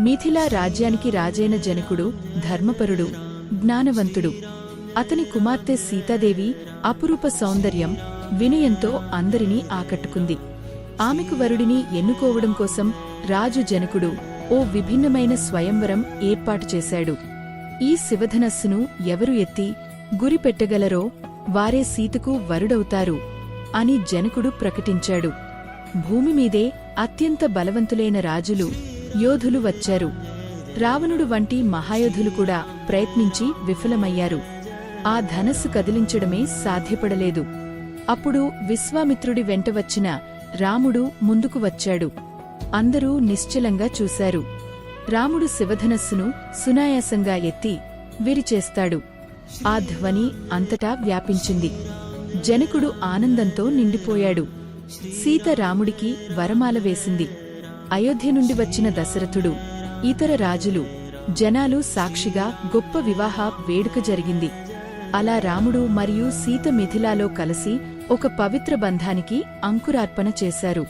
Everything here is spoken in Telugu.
మిథిలా రాజ్యానికి రాజైన జనకుడు ధర్మపరుడు జ్ఞానవంతుడు. అతని కుమార్తె సీతాదేవి అపురూప సౌందర్యం వినయంతో అందరినీ ఆకట్టుకుంది. ఆమెకు వరుడిని ఎన్నుకోవడం కోసం రాజు జనకుడు ఓ విభిన్నమైన స్వయంవరం ఏర్పాటు చేశాడు. ఈ శివధనస్సును ఎవరు ఎత్తి గురిపెట్టగలరో వారే సీతకు వరుడవుతారు అని జనకుడు ప్రకటించాడు. భూమిమీదే అత్యంత బలవంతులైన రాజులు యోధులు వచ్చారు. రావణుడు వంటి మహాయోధులు కూడా ప్రయత్నించి విఫలమయ్యారు. ఆ ధనస్సు కదిలించడమే సాధ్యపడలేదు. అప్పుడు విశ్వామిత్రుడి వెంట వచ్చిన రాముడు ముందుకు వచ్చాడు. అందరూ నిశ్చలంగా చూశారు. రాముడు శివధనస్సును సునాయాసంగా ఎత్తి విరిచేస్తాడు. ఆ ధ్వని అంతటా వ్యాపించింది. జనకుడు ఆనందంతో నిండిపోయాడు. సీత రాముడికి వరమాల వేసింది. అయోధ్య నుండి వచ్చిన దశరథుడు ఇతర రాజులు జనాలు సాక్షిగా గొప్ప వివాహ వేడుక జరిగింది. అలా రాముడు మరియు సీత మిథిలాలో కలిసి ఒక పవిత్ర బంధానికి అంకురార్పణ చేశారు.